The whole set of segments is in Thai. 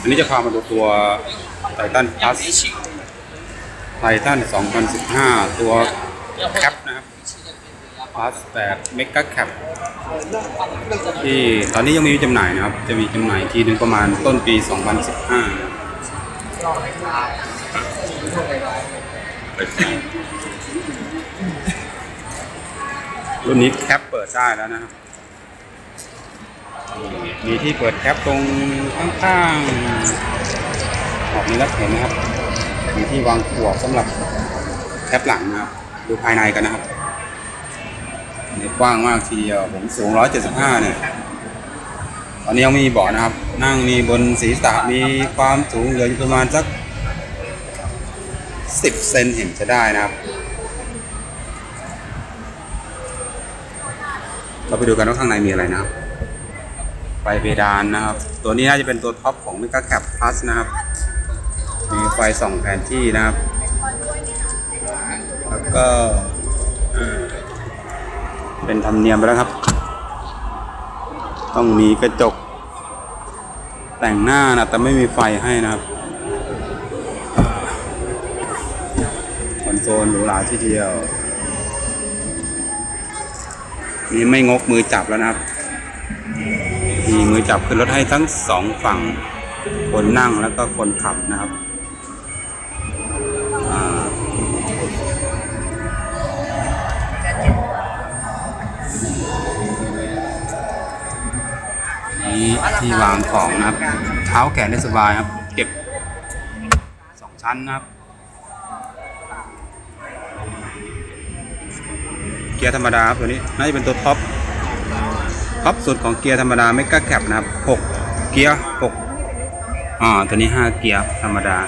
อันนี้จะพามาดูตัวไททันพลัสไททัน2015 ตัวแคปนะครับพลัสแบบเมกะแคปที่ตอนนี้ยังมีจำหน่ายนะครับ จะมีจำหน่ายทีนึงประมาณต้นปี 2015รุ่นนี้แคปเปิดได้แล้วนะครับ มีที่เปิดแคปตรงข้างๆออกนี้แล้วเห็นนะครับ มีที่วางขวดสำหรับแคปหลังนะครับ ดูภายในกันนะครับนี่กว้างมากทีเดียวผมสูง 175 เนี่ย ตอนนี้ยังมีเบาะนะครับ นั่งมีบนศีรษะมีความสูงเหลืออยู่ประมาณสัก 10 เซนเห็นจะได้นะครับ เราไปดูกันว่าข้างในมีอะไรนะครับ ฟเพดานนะครับ ตัวนี้น่าจะเป็นตัวท็อปของ Mega Cap Plus นะครับ มีไฟส่องแผนที่นะครับ แล้วก็เป็นธรรมเนียมไปแล้วครับ ต้องมีกระจก แต่งหน้านะแต่ไม่มีไฟให้นะครับคอนโซลหรูหราทีเดียวนี่ไม่งกมือจับแล้วนะครับ มีมือจับขึ้นรถให้ทั้งสองฝั่งคนนั่งแล้วก็คนขับนะครับนี่ที่วางของนะครับ เท้าแขนได้สบายครับ เก็บสองชั้นนะครับ เกียร์ธรรมดาครับตัวนี้ น่าจะเป็นตัวท็อป ท็อปสุดของเกียร์ธรรมดาไม่ก้าแคปนะครับ6เกียร์6อ่าตัวนี้ 5 เกียร์ธรรมดา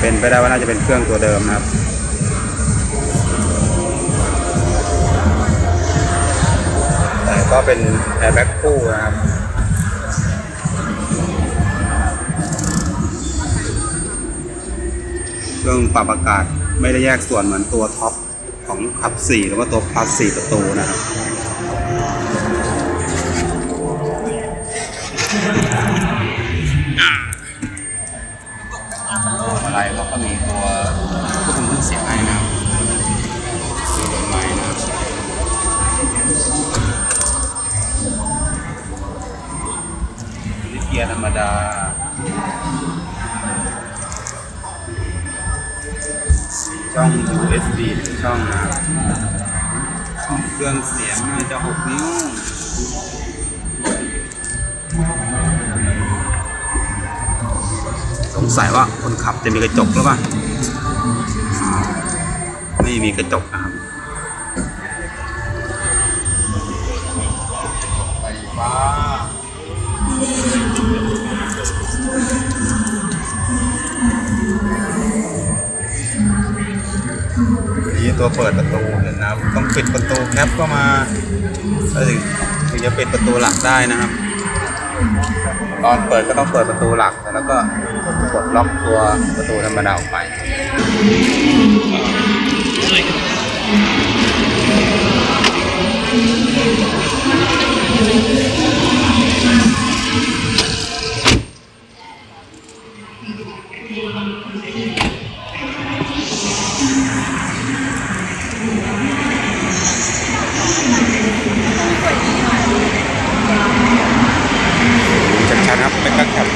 เป็นไปได้ว่าน่าจะเป็นเครื่องตัวเดิมนะครับแต่ก็เป็นแอร์แบ็กคู่นะครับเครื่องปรับอากาศไม่ได้แยกส่วนเหมือนตัวท็อป ของขับ4หรือว่าตัวพลัส4ประตูนะครับอะไรเขาก็มีตัวควบคุมเครื่องเสียงให้นะครับสีดอกไม้นะครับนี่เกียร์ธรรมดา ช่อง USB หนึ่งช่องนะครับเครื่องเสียงมันจะ 6 นิ้วสงสัยว่าคนขับจะมีกระจกหรือเปล่าอ่าไม่มีกระจกนะครับ นี่ตัวเปิดประตูเห็นนะครับ ต้องปิดประตูแคปเข้ามาถึงถึงจะปิดประตูหลักได้นะครับ ตอนเปิดก็ต้องเปิดประตูหลักแล้วก็กดล็อกตัวประตูธรรมดาออกไป เป็นการแข่ง